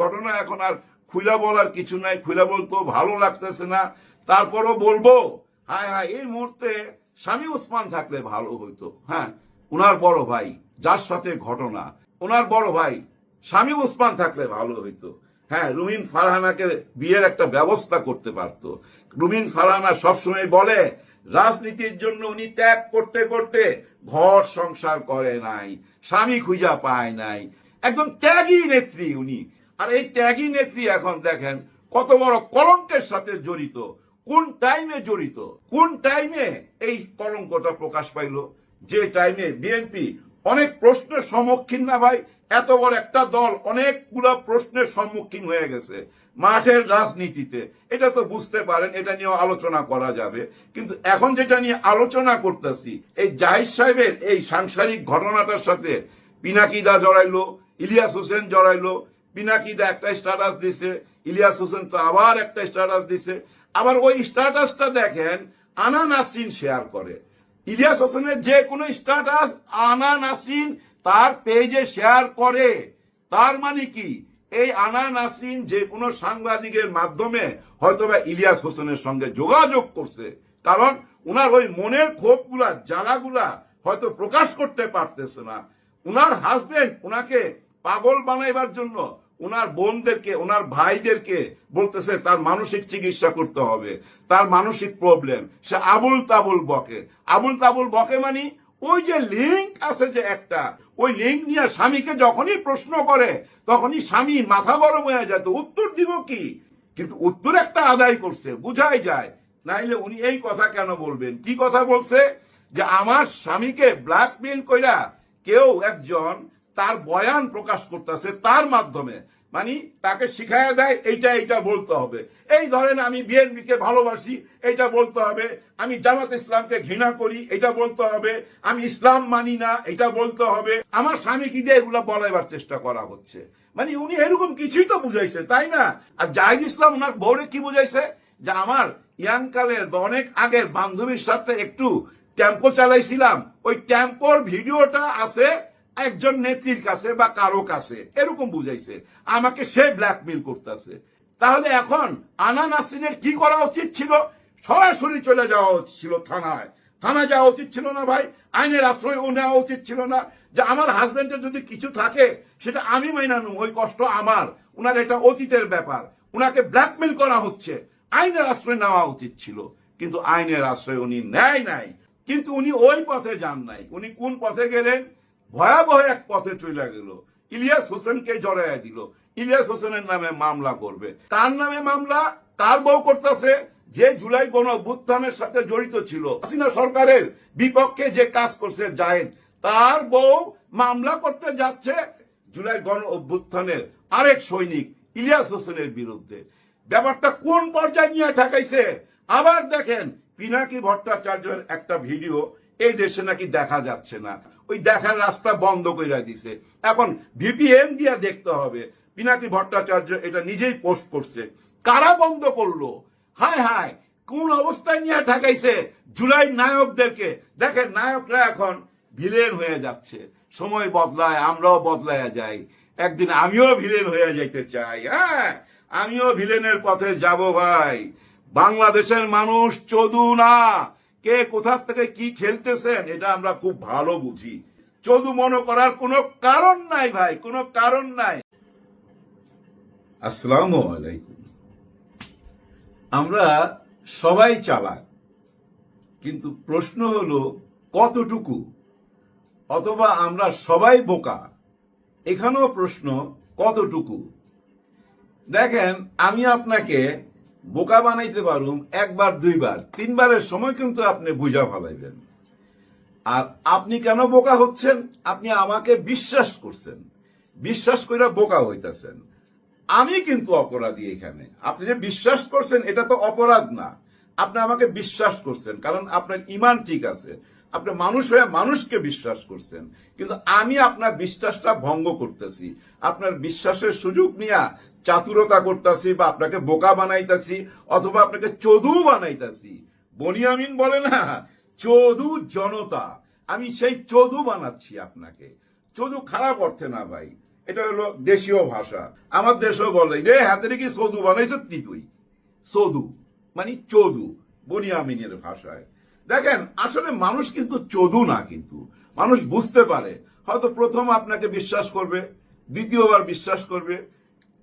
ঘটনা এখন আর খুলা বলার কিছু নাই খুলা বলতেও ভালো লাগতেছে না। তারপরও বলব, হায় হায়, এই মুহূর্তে স্বামী ওসমান থাকলে ভালো হইতো। হ্যাঁ উনার বড় ভাই, যার সাথে ঘটনা ওনার বড় ভাই, স্বামী ওসমান থাকলে ভালো হইতো। হ্যাঁ রুমিন ফারহানাকে বিয়ের একটা ব্যবস্থা করতে পারতো। রুমিন ফারহানা সবসময় বলে, রাজনীতির জন্য উনি ত্যাগ করতে করতে ঘর সংসার করে নাই, স্বামী খুঁজা পায় নাই। একদম ত্যাগী নেত্রী উনি। আর এই ত্যাগী নেত্রী এখন দেখেন কত বড় কলঙ্কের সাথে জড়িত। কোন টাইমে জড়িত? কোন টাইমে এই কলঙ্কটা প্রকাশ পাইল? যে টাইমে বিএনপি অনেক প্রশ্নের সম্মুখীন না ভাই, এত বড় একটা দল অনেকগুলো প্রশ্নের সম্মুখীন হয়ে গেছে মাঠের রাজনীতিতে। এটা তো বুঝতে পারেন, এটা নিয়ে আলোচনা করা যাবে। কিন্তু এখন যেটা নিয়ে আলোচনা করতেছি, এই জাহিদ সাহেবের এই সাংসারিক ঘটনাটার সাথে পিনাকিদা জড়াইলো, ইলিয়াস হোসেন জড়াইলো পিনাকিদা একটা স্ট্যাটাস দিছে, ইলিয়াস হোসেন তো আবার একটা স্ট্যাটাস দিছে। আবার ওই স্ট্যাটাসটা দেখেন, আনা নাসরিন শেয়ার করে। ইলিয়াস হোসেনের যে কোনো স্ট্যাটাস আনা নাসরিন তার পেজে শেয়ার করে। তার মানে কি? এই আনা নাসরিন যে কোনো সাংবাদিকের মাধ্যমে হয়তোবা ইলিয়াস হোসেনের সঙ্গে যোগাযোগ করছে। কারণ উনার ওই মনের ক্ষোভগুলা, জ্বালাগুলা হয়তো প্রকাশ করতে পারতেছে না। উনার হাজবেন্ড উনাকে পাগল বানাইবার জন্য ওনার বোনদেরকে ওনার ভাইদেরকে বলতেছে, তার মানসিক চিকিৎসা করতে হবে। তার মানসিক প্রবলেম। সে আবুল তাবুল বকে। আবুল তাবুল বকে মানে ওই যে লিঙ্ক আছে যে একটা, ওই লিঙ্ক নিয়ে স্বামীকে যখনই প্রশ্ন করে, তখনই স্বামী মাথা গরম হয়ে যায়। তো উত্তর দিব কি? কিন্তু উত্তর একটা আদায় করছে, বুঝাই যায়। নাইলে উনি এই কথা কেন বলবেন? কি কথা বলছে? যে আমার স্বামীকে ব্ল্যাকমেল কইরা কেউ একজন তার বয়ান প্রকাশ করতেছে তার মাধ্যমে। মানে তাকে শিখাইয়া দেয়, এইটা এইটা বলতে হবে। এই ধরেন আমি বিএনপিকে ভালোবাসি এটা বলতে হবে। আমি জামাত ইসলামকে ঘৃণা করি এটা বলতে হবে। আমি ইসলাম মানি না এটা বলতে হবে। আমার স্বামী কি দিয়ে এগুলো বলাইবার চেষ্টা করা হচ্ছে। মানে উনি এরকম কিছুই তো বুঝাইছে, তাই না? আর জাহিদ ইসলাম ওনার বউরে কি বুঝাইছে? যে আমার ইয়াংকালের অনেক আগের বান্ধবীর সাথে একটু টেম্পো চালাইছিলাম। ওই টেম্পোর ভিডিওটা আছে একজন নেত্রীর কাছে বা কারও কাছে, এরকম বুঝাইছে, আমাকে সে ব্ল্যাকমেল করতেছে। তাহলে এখন আনা নাসরিনের কি করা উচিত ছিল? সরাসরি চলে যাওয়া উচিত ছিল থানায়। থানায় যাওয়া উচিত ছিল না ভাই, আইনের আশ্রয় ও নেওয়া উচিত ছিল না। যে আমার হাজবেন্ডের যদি কিছু থাকে, সেটা আমি মাইনানু ওই কষ্ট আমার। উনার এটা অতীতের ব্যাপার। উনাকে ব্ল্যাকমেল করা হচ্ছে। আইনের আশ্রয় নেওয়া উচিত ছিল। কিন্তু আইনের আশ্রয় উনি নেয় নাই। কিন্তু উনি ওই পথে যান নাই। উনি কোন পথে গেলেন? ভয়াবহ এক পথে চলে গেল। ইলিয়াস হোসেনকে জড়াইয়া দিল। ইলিয়াস হোসেনের নামে মামলা করবে। কার নামে মামলা কার বউ করতেছে, যে জুলাই গণ অভ্যুত্থানের সাথে জড়িত ছিল। হাসিনা সরকারের বিপক্ষে যে কাজ করছে জাহেদ তার বউ মামলা করতে যাচ্ছে জুলাই গণ অভ্যুত্থানের আরেক সৈনিক, ইলিয়াস হোসেনের বিরুদ্ধে। ব্যাপারটা কোন পর্যায়ে নিয়ে ঠেকাইছে? আবার দেখেন, পিনাকি ভট্টাচার্যের একটা ভিডিও এই দেশে নাকি দেখা যাচ্ছে না। ওই দেখার রাস্তা বন্ধ করে দিছে। এখন ভিপিএন দিয়ে দেখতে হবে। পিনাকি ভট্টাচার্য এটা নিজেই পোস্ট করছে। কারা বন্ধ করল? হায় হায়, কোন অবস্থায় নিয়ে ঠেকাইছে? জুলাই নায়কদেরকে। দেখেন, নায়করা এখন ভিলেন হয়ে যাচ্ছে। সময় বদলায়, আমরাও বদলায় যাই। একদিন আমিও ভিলেন হয়ে যাইতে চাই। হ্যাঁ আমিও ভিলেনের পথে যাব ভাই। বাংলাদেশের মানুষ চদু না। কে কোথা থেকে কি খেলতেছেন, এটা আমরা খুব ভালো বুঝি। চদু মনে করার কোনো কারণ নাই ভাই, কোনো কারণ নাই। আসসালামু আলাইকুম। আমরা সবাই চালাক, কিন্তু প্রশ্ন হলো কতটুকু? অথবা আমরা সবাই বোকা, এখানেও প্রশ্ন কতটুকু? দেখেন, আমি আপনাকে বোকা বানাইতে পারুম একবার, দুইবার, তিনবারের সময় কিন্তু আপনি বুঝা ফেলাইবেন। আর আপনি কেন বোকা হচ্ছেন? আপনি আমাকে বিশ্বাস করছেন। বিশ্বাস করে বোকা হইতেছেন। আমি কিন্তু অপরাধী এখানে। আপনি যে বিশ্বাস করছেন, এটা তো অপরাধ না। আপনি আমাকে বিশ্বাস করছেন, কারণ আপনার ইমান ঠিক আছে। আপনি মানুষ হয়ে মানুষকে বিশ্বাস করছেন। কিন্তু আমি আপনার বিশ্বাসটা ভঙ্গ করতেছি। আপনার বিশ্বাসের সুযোগ নিয়ে চাতুরতা করতেছি বা আপনাকে বোকা বানাইতেছি অথবা আপনাকে চদু বানাইতেছি। বনিয়ামিন বলে না, চদু জনতা। আমি সেই চদু বানাচ্ছি আপনাকে। চদু খারাপ অর্থে না ভাই, এটা হলো দেশীয় ভাষা। আমার দেশেও বলে, রে হাতে কি সৌদু বানাইছে তুই? সৌদু মানে চৌদু বনিয়ামিনের ভাষায়। দেখেন, আসলে মানুষ কিন্তু চোদু না কিন্তু। মানুষ বুঝতে পারে। হয়তো প্রথম আপনাকে বিশ্বাস করবে, দ্বিতীয়বার বিশ্বাস করবে।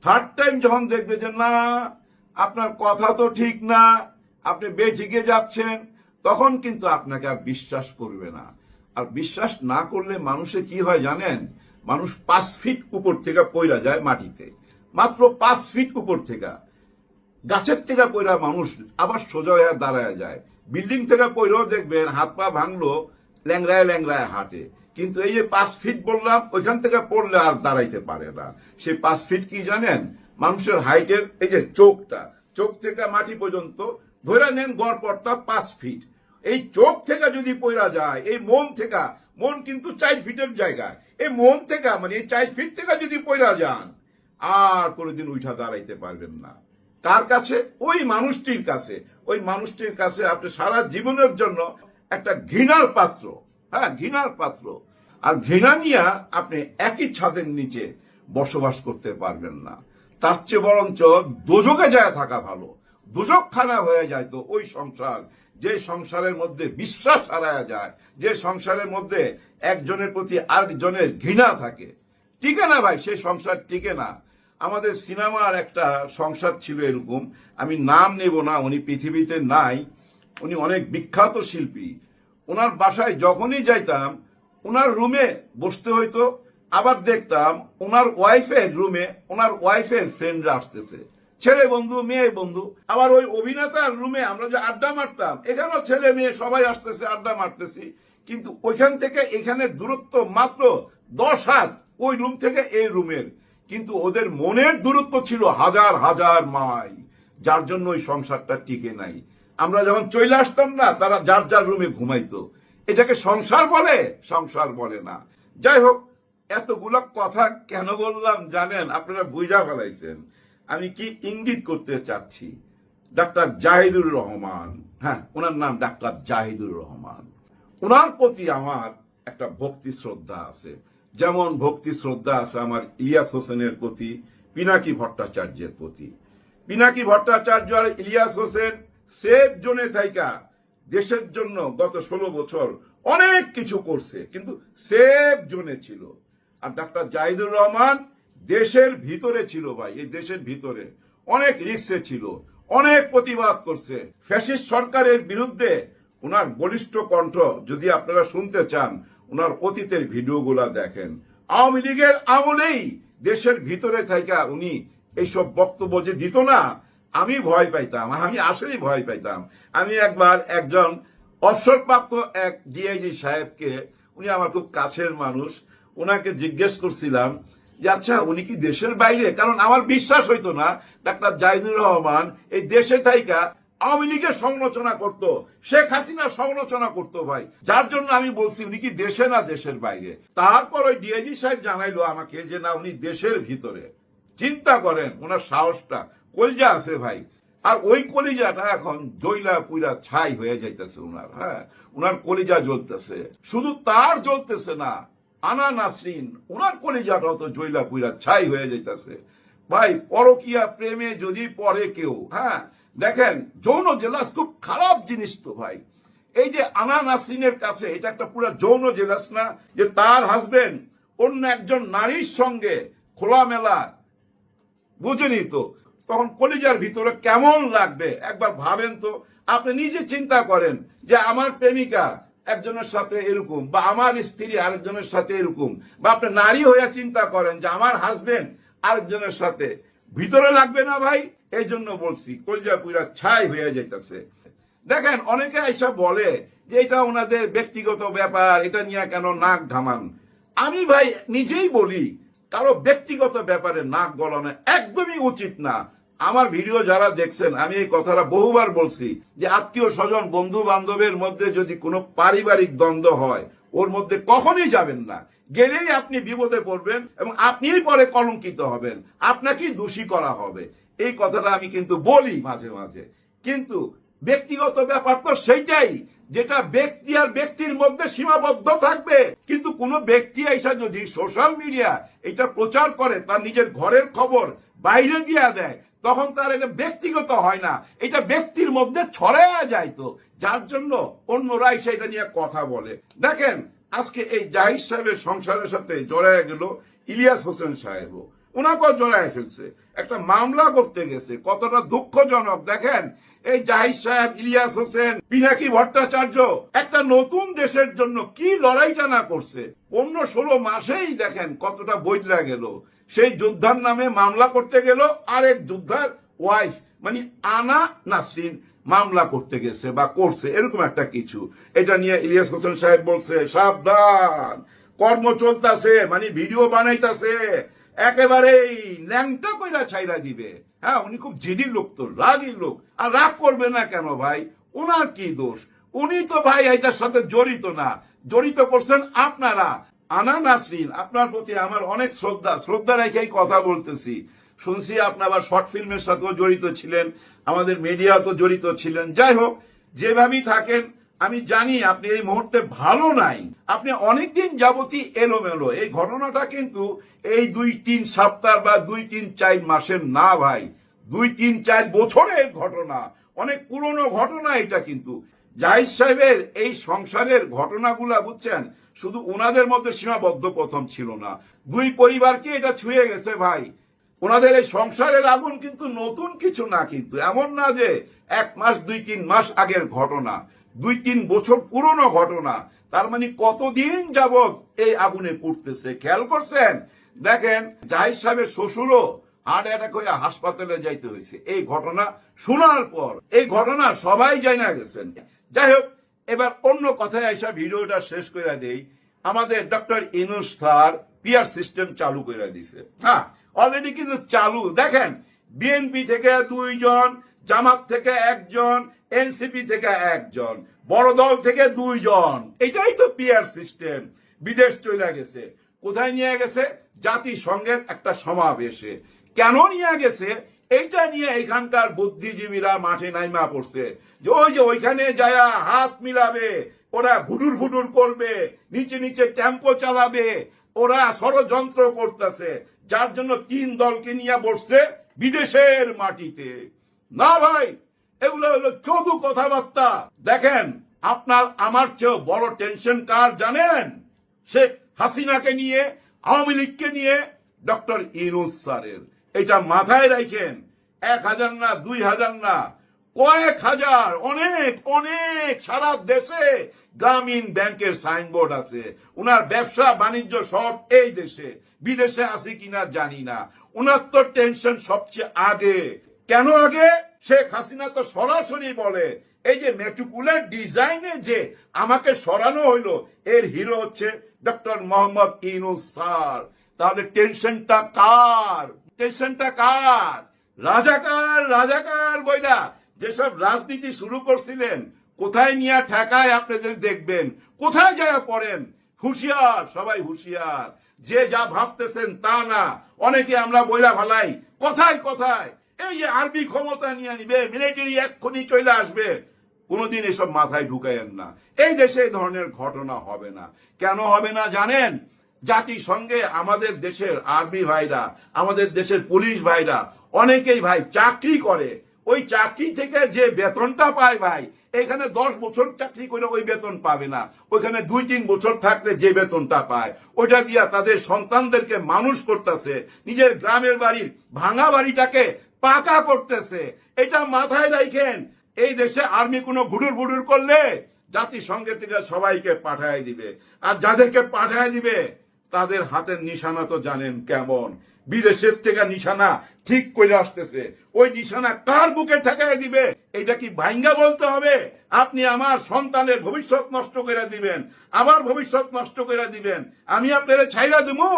থার্ড টাইম যখন দেখবে যে, না, আপনার কথা তো ঠিক না, আপনি বে বেঠিকে যাচ্ছেন, তখন কিন্তু আপনাকে আর বিশ্বাস করবে না। আর বিশ্বাস না করলে মানুষে কি হয় জানেন? মানুষ পাঁচ ফিট উপর থেকে পইরা যায় মাটিতে। মাত্র পাঁচ ফিট উপর থেকে। গাছের থেকে পয়রা মানুষ আবার সোজা হয়ে দাঁড়ায় যায়। বিল্ডিং থেকে পয়রাও দেখবেন, হাত পা ভাঙলো ল্যাংরায় ল্যাংরায় হাঁটে। কিন্তু এই যে পাঁচ ফিট বললাম, ওইখান থেকে পড়লে আর দাঁড়াইতে পারে না। সেই পাঁচ ফিট কি জানেন? মানুষের হাইটের এই যে চোখটা, চোখ থেকে মাটি পর্যন্ত, ধরে নেন গড়পড়টা পাঁচ ফিট এই চোখ থেকে যদি পয়রা যায়, এই মন থেকে, মন কিন্তু চার ফিটের জায়গায় এই মন থেকে মানে এই চার ফিট থেকে যদি পয়রা যান, আর কোনোদিন উঠা দাঁড়াইতে পারবেন না। কার কাছে? ওই মানুষটির কাছে। ওই মানুষটির কাছে আপনি সারা জীবনের জন্য একটা ঘৃণার পাত্র। হ্যাঁ ঘৃণার পাত্র। আর ঘৃণা নিয়ে আপনি একই ছাদের নিচে বসবাস করতে পারবেন না। তার চেয়ে বরঞ্চ দোজকে যায় থাকা ভালো। দুজকখানা হয়ে যায় তো ওই সংসার। যে সংসারের মধ্যে বিশ্বাস হারায়া যায়, যে সংসারের মধ্যে একজনের প্রতি আরেকজনের ঘৃণা থাকে। টিকে না ভাই, সেই সংসার টিকে না। আমাদের সিনেমার একটা সংসার ছিল এরকম। আমি নাম নেব না, উনি পৃথিবীতে নাই, উনি অনেক বিখ্যাত শিল্পী। ওনার বাসায় যখনই যাইতাম, ওনার রুমে বসতে হইতো, আবার দেখতাম ওনার ওয়াইফের রুমে ওনার ওয়াইফের ফ্রেন্ডরা আসতেছে। ছেলে বন্ধু, মেয়ে বন্ধু, আবার ওই অভিনেতার রুমে আমরা যে আড্ডা মারতাম, এখানেও ছেলে মেয়ে সবাই আসতেছে, আড্ডা মারতেছি। কিন্তু ওইখান থেকে এখানে দূরত্ব মাত্র দশ হাত, ওই রুম থেকে এই রুমের কিন্তু ওদের মনের দূরত্ব ছিল হাজার হাজার মাইল। যার জন্য ওই সংসারটা টিকে নাই। আমরা যখন চলে আসতাম না, তারা যার যার রুমে ঘুমাইতো। এটাকে সংসার বলে? সংসার বলে না। যাই হোক, এতগুলো কথা কেন বললাম জানেন? আপনারা বুঝা ফেলাইছেন। আমি কি ইঙ্গিত করতে চাচ্ছি? ডাক্তার জাহিদুর রহমান। হ্যাঁ ওনার নাম ডাক্তার জাহিদুর রহমান। ওনার প্রতি আমার একটা ভক্তি শ্রদ্ধা আছে। যেমন ভক্তি, শ্রদ্ধা আছে আমার ইলিয়াস হোসেনের প্রতি, পিনাকি ভট্টাচার্যের প্রতি। পিনাকি ভট্টাচার্য আর ইলিয়াস হোসেন সেফ জোনে থাইকা, দেশের জন্য গত ষোলো বছর অনেক কিছু করছে, কিন্তু সেফ জোনে ছিল। আর ডাক্তার জাহিদুর রহমান দেশের ভিতরে ছিল ভাই, এই দেশের ভিতরে। অনেক রিক্সে ছিল, অনেক প্রতিবাদ করছে। ফ্যাসিস্ট সরকারের বিরুদ্ধে ওনার বলিষ্ঠ কণ্ঠ যদি আপনারা শুনতে চান ওনার অতীতের ভিডিওগুলা দেখেন। আওয়ামী লীগের আমলেই দেশের ভিতরে থাকা উনি এইসব বক্তব্য যে দিত না, আমি ভয় পাইতাম, আমি আসলেই ভয় পাইতাম। আমি একবার একজন অবসরপ্রাপ্ত এক ডিআইজি সাহেবকে, উনি আমার খুব কাছের মানুষ ওনাকে জিজ্ঞেস করছিলাম যে আচ্ছা উনি কি দেশের বাইরে? কারণ আমার বিশ্বাস হইতো না, ডাক্তার জাহিদুর রহমান এই দেশে থাইকা আওয়ামী লীগের সমালোচনা করতো, শেখ হাসিনা সমালোচনা করতো ভাই। যার জন্য আমি বলছি, উনি কি দেশে না দেশের বাইরে? তারপর ওই ডিআইজি সাহেব জানাইলো আমাকে যে, না, উনি দেশের ভিতরে। চিন্তা করেন, ওনার সাহসটা কলজা আছে ভাই। আর ওই কলিজাটা এখন জৈলা পুইরা ছাই হয়ে যাইতেছে ওনার হ্যাঁ? ওনার কলিজা জ্বলতেছে। শুধু তার জ্বলতেছে না, আনা নাসরিন ওনার কলিজাটাও তো জৈলা পুইরা ছাই হয়ে যাইতেছে। ভাই, পরকিয়া প্রেমে যদি পরে কেউ হ্যাঁ? দেখেন, যৌন জেলাস খুব খারাপ জিনিস তো ভাই। এই যে আনা নাসরিনের কাছে, এটা একটা পুরো যৌন জেলাস না, যে তার হাজবেন্ড অন্য একজন নারীর সঙ্গে খোলামেলা, বুঝেনি তো, তখন কলিজার ভিতরে কেমন লাগবে? একবার ভাবেন তো, আপনি নিজে চিন্তা করেন যে আমার প্রেমিকা একজনের সাথে এরকম, বা আমার স্ত্রী আরেকজনের সাথে এরকম, বা আপনি নারী হয়ে চিন্তা করেন যে আমার হাজবেন্ড আরেকজনের সাথে। ভিতরে লাগবে না ভাই এই জন্য বলছি, কলজা পুরা ছাই হয়ে যাইতেছে। দেখেন, অনেকে এসব বলে যে এটা ওনাদের ব্যক্তিগত ব্যাপার, এটা নিয়ে কেন নাক ঘামান আমি ভাই নিজেই বলি, কারও ব্যক্তিগত ব্যাপারে নাক গলানো একদমই উচিত না। আমার ভিডিও যারা দেখছেন, আমি এই কথাটা বহুবার বলছি যে আত্মীয় স্বজন বন্ধু বান্ধবের মধ্যে যদি কোনো পারিবারিক দ্বন্দ্ব হয়, ওর মধ্যে কখনই যাবেন না। গেলেই আপনি বিপদে পড়বেন এবং আপনিই পরে কলঙ্কিত হবেন। আপনাকেই দোষী করা হবে। এই কথাটা আমি কিন্তু বলি মাঝে মাঝে। কিন্তু ব্যক্তিগত ব্যাপার তো সেইটাই, যেটা ব্যক্তি আর ব্যক্তির মধ্যে সীমাবদ্ধ থাকবে। কিন্তু কোনো ব্যক্তি এসে যদি সোশ্যাল মিডিয়া এটা প্রচার করে, তার নিজের ঘরের খবর বাইরে দিয়ে দেয়, তখন তার এটা ব্যক্তিগত হয় না। এটা ব্যক্তির মধ্যে ছড়ায় যায় তো। যার জন্য অন্যরা এসে এটা নিয়ে কথা বলে। দেখেন, আজকে এই জাহিদ সাহেবের সংসারের সাথে জড়ায় গেল ইলিয়াস হোসেন সাহেবও। ওনাকেও জড়ায় ফেলছে। একটা মামলা করতে গেছে, কতটা দুঃখজনক। দেখেন, এই জাহিদ সাহেব, ইলিয়াস হোসেন, পিনাকি ভট্টাচার্য, একটা নতুন দেশের জন্য কি লড়াইটা না করছে? অন্য ষোলো মাসেই দেখেন কতটা বদলা গেল। সেই যোদ্ধার নামে মামলা করতে গেল, আরেক যোদ্ধার ওয়াইফ মানে আনা নাসরিন মামলা করতে গেছে বা করছে, এরকম একটা কিছু। এটা নিয়ে ইলিয়াস হোসেন সাহেব বলছে, সাবধান, কর্ম চলতেছে মানে ভিডিও বানাইতাছে। একেবারেই ল্যাংটা কইরা ছাইরা দিবে। হ্যাঁ উনি খুব জিদির লোক তো, রাগি লোক। আর রাগ করবে না কেন ভাই? ওনার কি দোষ? উনি তো ভাই এটার সাথে জড়িত না। জড়িত করছেন আপনারা। আনা নাসরিন, আপনার প্রতি আমার অনেক শ্রদ্ধা। শ্রদ্ধা রেখেই কথা বলতেছি। শুনছি আপনি আবার শর্ট ফিল্মের সাথেও জড়িত ছিলেন। আমাদের মিডিয়া তো জড়িত ছিলেন। যাই হোক, যেভাবেই থাকেন আমি জানি আপনি এই মুহূর্তে ভালো নাই। আপনি অনেকদিন যাবতই এলোমেলো। এই ঘটনাটা কিন্তু এই দুই তিন সপ্তাহ বা দুই তিন চার মাসের না ভাই। দুই তিন চার বছরের ঘটনা। অনেক পুরনো ঘটনা এটা কিন্তু। জাহিদ সাহেবের এই সংসারের ঘটনাগুলা, বুঝছেন? শুধু ওনাদের মধ্যে সীমাবদ্ধ প্রথম ছিল না। দুই পরিবারকে এটা ছুঁয়ে গেছে ভাই। ওনাদের এই সংসারের আগুন কিন্তু নতুন কিছু না কিন্তু। এমন না যে এক মাস, দুই তিন মাস আগের ঘটনা। দুই তিন বছর পুরনো ঘটনা। তার মানে কতদিন যাবৎ এই আগুনে পুড়তেছে? খেয়াল করছেন? দেখেন, জাহিদ সাহেবের শ্বশুরও হার্ট অ্যাটাক হয়ে হাসপাতালে যাইতে হয়েছে। এই ঘটনা শোনার পর, এই ঘটনা সবাই জানা গেছেন। যাই হোক, এবার অন্য কথায় আইসা ভিডিওটা শেষ করে দেই। আমাদের doctor Yunus sir peer system চালু করে দিছে হ্যাঁ অলরেডি কিন্তু চালু। দেখেন, বিএনপি থেকে দুইজন, জামাত থেকে একজন এনসিপি থেকে একজন, বড় দল থেকে দুইজন। এটাই তো পিয়ার সিস্টেম। বিদেশ চলে গেছে। কোথায় নিয়ে গেছে? জাতিসংঘের একটা সমাবেশে। কেন নিয়ে গেছে? এইটা নিয়ে এখানকার বুদ্ধিজীবীরা মাঠে নাইমা পড়ছে। যে ওই যে ওইখানে যায়া হাত মিলাবে, ওরা ভুডুর ভুডুর করবে, নিচে নিচে টেম্পো চালাবে, ওরা ষড়যন্ত্র করতেছে। যার জন্য তিন দলকে নিয়ে বসছে বিদেশের মাটিতে। না ভাই এগুলো হলো চদু কথাবার্তা। দেখেন, আপনার, আমার চেয়েও বড় টেনশন কার জানেন? শেখ হাসিনাকে নিয়ে, আওয়ামী লীগকে নিয়ে, ডক্টর ইনুস স্যারের। এটা মাথায় রাখেন, এক হাজার না, দুই হাজার না, কয়েক হাজার, অনেক অনেক, সারা দেশে গ্রামীণ ব্যাংকের সাইনবোর্ড আছে। উনার ব্যবসা, বাণিজ্য সব এই দেশে। বিদেশে আছে কিনা জানি না। উনার তো টেনশন সবচেয়ে আগে। কেন আগে? শেখ হাসিনা তো সরাসরি বলে, এই যে মেটুকুলার ডিজাইনে যে আমাকে সরানো হইল, এর হিরো হচ্ছে ডক্টর মোহাম্মদ ইনুস স্যার। তাহলে টেনশনটা কার? টেনশনটা কার? রাজাকার রাজাকার বইলা, যেসব রাজনীতি শুরু করছিলেন, কোথায় নিয়ে ঠেকায় আপনাদের দেখবেন, কোথায় যায় পড়েন? হুঁশিয়ার, সবাই হুঁশিয়ার। যে যা ভাবতেছেন তা না। অনেকে আমরা বইলা ভালাই, কোথায় কোথায়। এই যে আরবি ক্ষমতা নিয়ে নিবে মিলিটারি এক্ষুনি চলে আসবে। কোনোদিন এসব মাথায় ঢুকাইয়েন না। এই দেশে এই ধরনের ঘটনা হবে না। কেন হবে না জানেন? জাতিসংঘে আমাদের দেশের আর্মি ভাইরা, আমাদের দেশের পুলিশ ভাইরা, অনেকেই ভাই চাকরি করে। ওই চাকরি থেকে যে বেতনটা পায় ভাই, এখানে দশ বছর চাকরি করে ওই বেতন পাবে না। ওইখানে দুই তিন বছর থাকলে যে বেতনটা পায়, ওইটা দিয়া তাদের সন্তানদেরকে মানুষ করতেছে। নিজের গ্রামের বাড়ির ভাঙা বাড়িটাকে পাকা করতেছে। এটা মাথায় রাখেন এই দেশে আর্মি কোনো ঘুডুর বুডুর করলে জাতিসংঘের থেকে সবাইকে পাঠায় দিবে। আর যাদেরকে পাঠায় দিবে, তাদের হাতের নিশানা তো জানেন কেমন। বিদেশের থেকে নিশানা ঠিক করে আসতেছে। ওই নিশানা কার বুকে ঠেকায় দিবে, এটা কি ভাইঙ্গা বলতে হবে? আপনি আমার সন্তানের ভবিষ্যৎ নষ্ট করে দিবেন, আমার ভবিষ্যৎ নষ্ট করে দিবেন, আমি আপনারা ছাইরা দেবো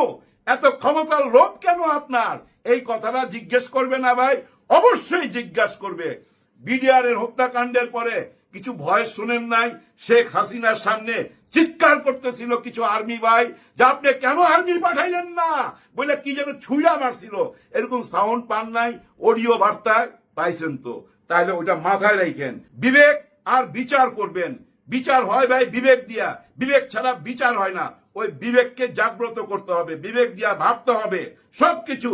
এত ক্ষমতার লোভ কেন আপনার? এই কথাটা জিজ্ঞেস করবে না ভাই? অবশ্যই জিজ্ঞাসা করবে। বিডিআর এর হত্যাকাণ্ডের পরে কিছু ভয় শুনেন নাই? শেখ হাসিনার সামনে চিৎকার করতেছিল কিছু আর্মি ভাই, যে আপনি কেন আর্মি পাঠাইলেন না? বলে কি যেন ছুঁড়া মারছিল। এরকম সাউন্ড পান নাই, অডিও বার্তায় পাইছেন তো। তাহলে ওটা মাথায় রাখেন বিবেক আর বিচার করবেন। বিচার হয় ভাই বিবেক দিয়া। বিবেক ছাড়া বিচার হয় না। ওই বিবেককে জাগ্রত করতে হবে। বিবেক দিয়া ভাবতে হবে। সবকিছু।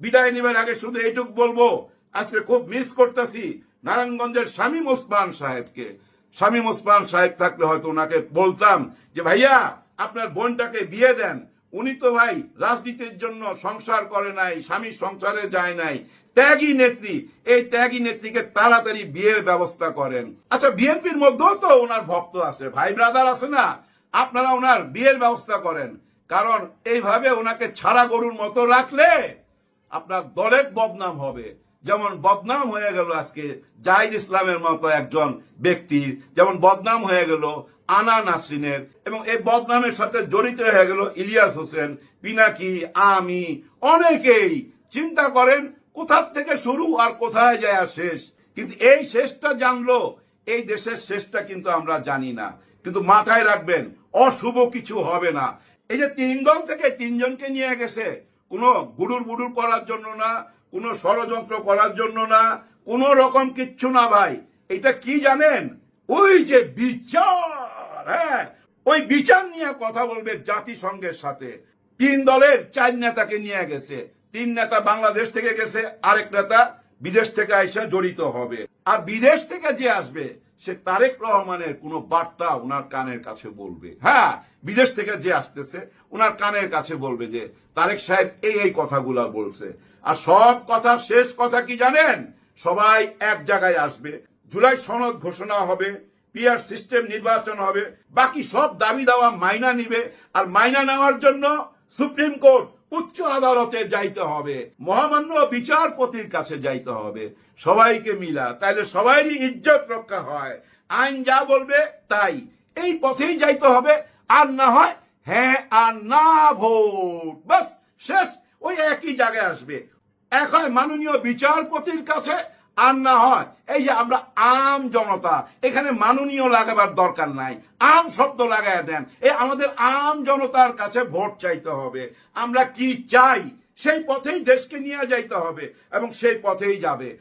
বিদায় নেবার আগে শুধু এইটুক বলব, আজকে খুব মিস করতেছি নারায়ণগঞ্জের শামীম ওসমান সাহেবকে। শামীম ওসমান সাহেব থাকলে হয়তো ওনাকে বলতাম যে, ভাইয়া, আপনার বোনটাকে বিয়ে দেন। উনি তো ভাই রাজনীতির জন্য সংসার করে নাই, স্বামীর সংসারে যায় নাই। ত্যাগী নেত্রী, এই ত্যাগী নেত্রীকে তাড়াতাড়ি বিয়ের ব্যবস্থা করেন। আচ্ছা বিএনপির মধ্যেও তো ওনার ভক্ত আছে, ভাই ব্রাদার আছে না? আপনারা ওনার বিয়ের ব্যবস্থা করেন। কারণ এইভাবে ওনাকে ছাড়া গরুর মতো রাখলে আপনার দলের বদনাম হবে। যেমন বদনাম হয়ে গেল আজকে জাহিদ ইসলামের মতো একজন ব্যক্তির যেমন বদনাম হয়ে গেল আনা নাসরিনের। এবং এই বদনামের সাথে জড়িত হয়ে গেল ইলিয়াস হোসেন, পিনাকি, আমি, অনেকেই। চিন্তা করেন, কোথার থেকে শুরু আর কোথায় যায় শেষ? কিন্তু এই শেষটা জানলো, এই দেশের শেষটা কিন্তু আমরা জানি না। কিন্তু মাথায় রাখবেন, অশুভ কিছু হবে না। এই যে তিন দল থেকে তিনজনকে নিয়ে গেছে কোনো গুডুর বুডুর করার জন্য না, কোনো ষড়যন্ত্র করার জন্য না, কোনো রকম কিচ্ছু না ভাই। এটা কি জানেন? ওই যে বিচার হ্যাঁ? ওই বিচার নিয়ে কথা বলবে জাতিসংঘের সাথে। তিন দলের চার নেতাকে নিয়ে গেছে। তিন নেতা বাংলাদেশ থেকে গেছে, আরেক নেতা বিদেশ থেকে এসে জড়িত হবে। আর বিদেশ থেকে যে আসবে সে তারেক রহমানের কোনো বার্তা ওনার কানের কাছে বলবে। হ্যাঁ বিদেশ থেকে যে আসতেছে ওনার কানের কাছে বলবে যে, তারেক সাহেব এই এই কথাগুলা বলছে। আর সব কথার শেষ কথা কি জানেন? সবাই এক জায়গায় আসবে। জুলাই সনদ ঘোষণা হবে, পিআর সিস্টেম নির্বাচন হবে। বাকি সব দাবি দাওয়া মাইনা নিবে। আর মাইনা নেওয়ার জন্য সুপ্রিম কোর্ট উচ্চ আদালতে যাইতে হবে। মহামান্য বিচারপতির কাছে যাইতে হবে। সবাইকে মিলা, তাইলে সবারই ইজ্জত রক্ষা হয়। আইন যা বলবে তাই। এই পথেই যাইতে হবে, আর না হয় হ্যাঁ আর না ভোট। বাস, শেষ। ওই একই জায়গায় আসবে। এক হয় মাননীয় বিচারপতির কাছে আর না হয়, এই যে আমরা আম জনতা, এখানে মাননীয় লাগাবার দরকার নাই। আম শব্দ লাগায় দেন। এ আমাদের আম জনতার কাছে ভোট চাইতে হবে। আমরা কি চাই? সেই পথেই দেশকে নিয়ে যাইতে হবে এবং সেই পথেই যাবে।